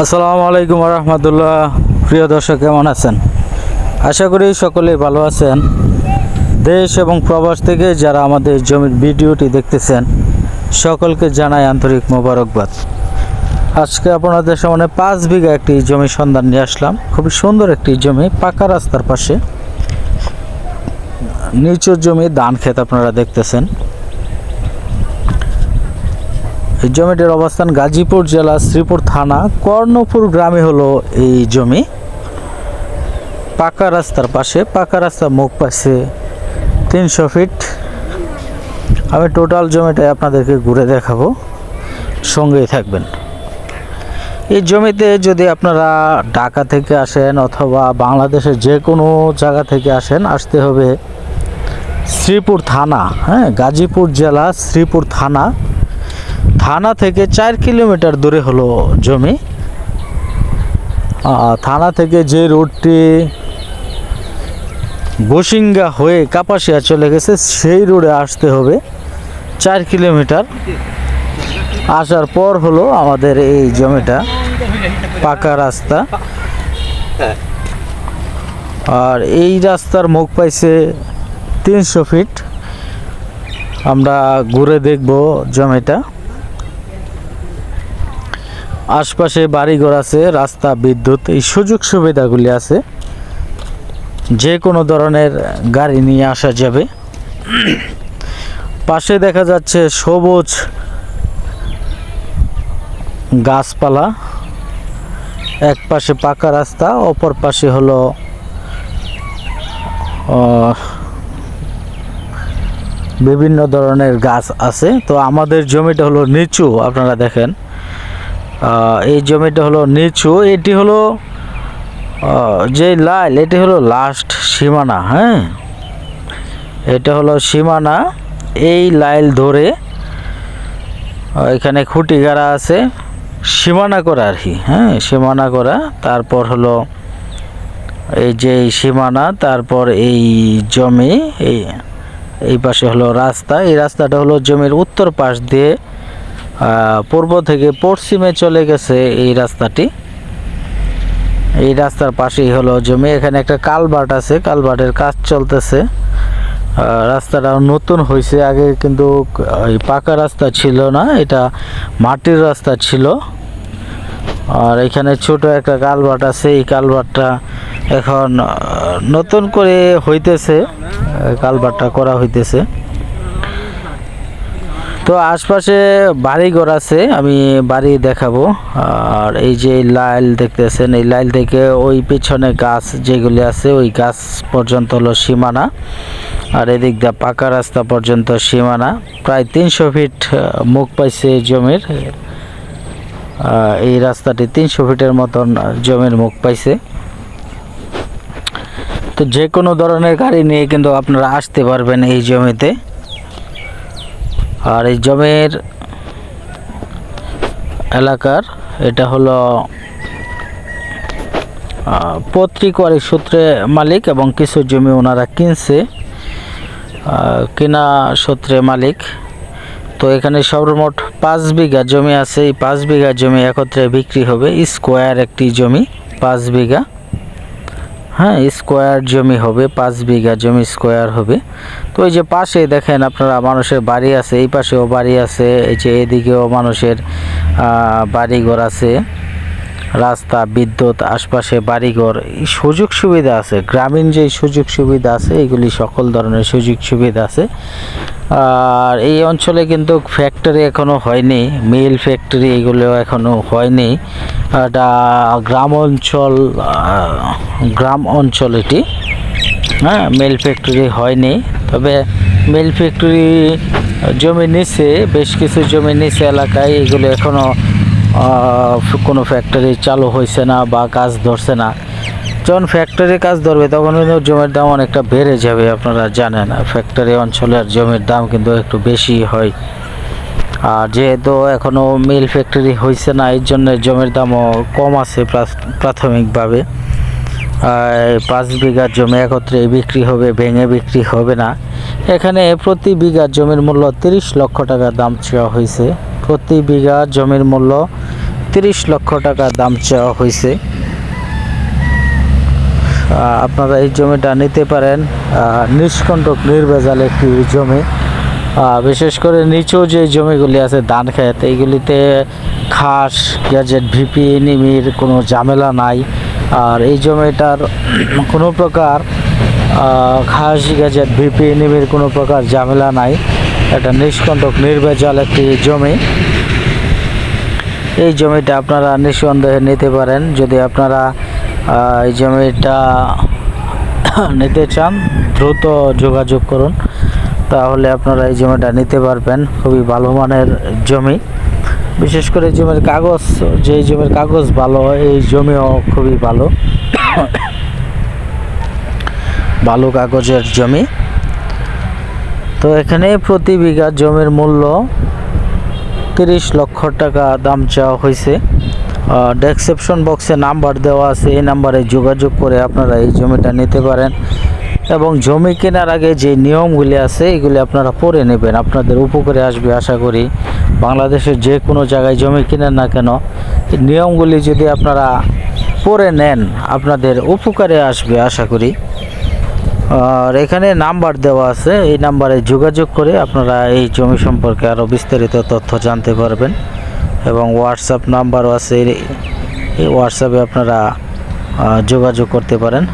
আসসালামু আলাইকুম রহমতুল্লাহ প্রিয় দর্শক, কেমন আছেন? আশা করি সকলেই ভালো আছেন। দেশ এবং প্রবাস থেকে যারা আমাদের জমির ভিডিওটি দেখতেছেন, সকলকে জানাই আন্তরিক মোবারকবাদ। আজকে আপনাদের সামনে পাঁচ বিঘা একটি জমি সন্ধান নিয়ে আসলাম। খুবই সুন্দর একটি জমি, পাকা রাস্তার পাশে। নিচুর জমি ধান ক্ষেত আপনারা দেখতেছেন। এই জমিটির অবস্থান গাজীপুর জেলা শ্রীপুর থানা। কর্ণপুর গ্রামে হলো এই জমি। পাকা রাস্তার পাশে, পাকা রাস্তা মুখ পাশে তিনশো ফিট। আমি টোটাল জমিটাই আপনাদেরকে ঘুরে দেখাবো। সঙ্গেই থাকবেন। এই জমিতে যদি আপনারা ঢাকা থেকে আসেন অথবা বাংলাদেশের যে কোনো জায়গা থেকে আসেন, আসতে হবে শ্রীপুর থানা হ্যাঁ গাজীপুর জেলা শ্রীপুর থানা। থানা থেকে চার কিলোমিটার দূরে হলো জমি। থানা থেকে যে রোডটি বসিঙ্গা হয়ে কাপাসিয়া চলে গেছে, সেই রোডে আসতে হবে। চার কিলোমিটার। আসার পর হলো আমাদের এই জমিটা, পাকা রাস্তা। আর এই রাস্তার মুখ পাইছে তিনশো ফিট। আমরা ঘুরে দেখব জমিটা। আশপাশে বাড়িঘর আছে, রাস্তা, বিদ্যুৎ, এই সুযোগ সুবিধাগুলি আছে। যে কোনো ধরনের গাড়ি নিয়ে আসা যাবে। পাশে দেখা যাচ্ছে সবুজ গাছপালা। এক পাশে পাকা রাস্তা, অপর পাশে হলো বিভিন্ন ধরনের গাছ আছে। তো আমাদের জমিটা হলো নিচু, আপনারা দেখেন। এই জমিটা হলো নিচু, এটি হলো যে লাইল, এটি হলো লাস্ট সীমানা হ্যাঁ? এটা হলো সীমানা, এই লাইল ধরে এখানে খুঁটি গাড়া আছে, সীমানা করা আর কি হ্যাঁ? সীমানা করা, তারপর হলো এই যে সীমানা, তারপর এই জমি, এই এই পাশে হলো রাস্তা, এই রাস্তাটা হলো জমির উত্তর পাশ দিয়ে পূর্ব থেকে পশ্চিমে চলে গেছে এই রাস্তাটি। এই রাস্তার পাশেই হলো জমি, এখানে একটা কালভার্ট আছে কালভার্টের কাজ চলতেছে। রাস্তাটা নতুন হয়েছে, আগে কিন্তু এই পাকা রাস্তা ছিল না, এটা মাটির রাস্তা ছিল। আর এখানে ছোট একটা কালভার্ট আছে, এই কালভার্টটা এখন নতুন করে হইতেছে কালভার্টটা করা হইতেছে। তো আশপাশে বাড়িঘর আছে, আমি বাড়ি দেখাবো। আর এই যে লাইল দেখতেছেন, এই লাইল থেকে ওই পিছনে গাছ যেগুলি আছে, ওই গাছ পর্যন্ত হলো সীমানা। আর এদিক দিয়ে পাকা রাস্তা পর্যন্ত সীমানা। প্রায় তিনশো ফিট মুখ পাইছে জমির। এই রাস্তাটি তিনশো ফিটের মতন জমির মুখ পাইছে। তো যে কোনো ধরনের গাড়ি নিয়ে কিন্তু আপনারা আসতে পারবেন এই জমিতে। আর এই জমির এলাকার, এটা হলো পৈতৃক সূত্রে মালিক এবং কিছু জমি ওনারা কিনছে। কিনা সূত্রে মালিক। তো এখানে সর্বমোট পাঁচ বিঘা জমি আছে। এই পাঁচ বিঘা জমি একত্রে বিক্রি হবে। স্কোয়ার একটি জমি, পাঁচ বিঘা। হ্যাঁ স্কোয়ার জমি হবে, পাঁচ বিঘা জমি স্কোয়ার হবে। তো এই যে পাশে দেখেন আপনারা মানুষের বাড়ি আছে, এই পাশেও বাড়ি আছে, এই যে এদিকেও মানুষের বাড়িঘর আছে। রাস্তা, বিদ্যুৎ, আশপাশে বাড়িঘর, এই সুযোগ সুবিধা আছে, গ্রামীণ যে সুযোগ সুবিধা আছে, এগুলি সকল ধরনের সুযোগ সুবিধা আছে। আর এই অঞ্চলে কিন্তু ফ্যাক্টরি এখনও হয়নি মিল ফ্যাক্টরি এগুলো এখনও হয়নি। এটা গ্রাম অঞ্চল গ্রাম অঞ্চল এটি। হ্যাঁ মিল ফ্যাক্টরি হয়নি। তবে মিল ফ্যাক্টরি জমি নিচে বেশ কিছু জমি নিচে এলাকায়। এগুলো এখনও কোনো ফ্যাক্টরি চালু হয়েছে না বা কাজ ধরছে না। যখন ফ্যাক্টরি কাজ ধরবে, তখন কিন্তু জমির দাম অনেকটা বেড়ে যাবে, আপনারা জানেন। ফ্যাক্টরি অঞ্চলের জমির দাম কিন্তু একটু বেশি হয়। আর যেহেতু এখনও মিল ফ্যাক্টরি হয়েছে না এই জন্য জমির দামও কম আছে প্রাথমিকভাবে। পাঁচ বিঘা জমি একত্রে বিক্রি হবে, ভেঙে বিক্রি হবে না। এখানে প্রতি বিঘা জমির মূল্য তিরিশ লক্ষ টাকা দাম চাওয়া হয়েছে প্রতি বিঘা জমির মূল্য তিরিশ লক্ষ টাকা দাম চাওয়া হয়েছে আপনারা এই জমিটা নিতে পারেন। নিষ্কণ্টক নির্ভেজাল একটি জমি। বিশেষ করে নিচু যে জমিগুলি আছে ধান খেত এইগুলিতে ঘাস গ্যাজেট, ভিপি, নিমির, কোনো ঝামেলা নাই। আর এই জমিটার কোনো প্রকার ঘাস গ্যাজেট, ভিপি, নিমির কোনো প্রকার ঝামেলা নাই। এটা নিষ্কণ্টক নির্ভেজাল একটি জমি। এই জমিটা আপনারা নিঃসন্দেহে নিতে পারেন। যদি আপনারা এই জমিটা নিতে চান, দ্রুত যোগাযোগ করুন। তাহলে আপনারা এই জমিটা নিতে পারবেন। খুবই ভালো মানের জমি। বিশেষ করে জমির কাগজ, যে জমির কাগজ ভালো, এই জমিও খুবই ভালো। ভালো কাগজের জমি। তো এখানে প্রতি বিঘা জমির মূল্য তিরিশ লক্ষ টাকা দাম চাওয়া হয়েছে। ডেসক্রিপশন বক্সে নাম্বার দেওয়া আছে। এই নাম্বারে যোগাযোগ করে আপনারা এই জমিটা নিতে পারেন। এবং জমি কেনার আগে যে নিয়মগুলি আছে, এগুলি আপনারা পড়ে নেবেন। আপনাদের উপকারে আসবে, আশা করি। বাংলাদেশের যে কোনো জায়গায় জমি কেনেন না কেন নিয়মগুলি যদি আপনারা পড়ে নেন, আপনাদের উপকারে আসবে, আশা করি। আর এখানে নাম্বার দেওয়া আছে, এই নাম্বারে যোগাযোগ করে আপনারা এই জমি সম্পর্কে আরও বিস্তারিত তথ্য জানতে পারবেন। এবং হোয়াটসঅ্যাপ নাম্বারও আছে, এই- হোয়াটসঅ্যাপে আপনারা যোগাযোগ করতে পারেন।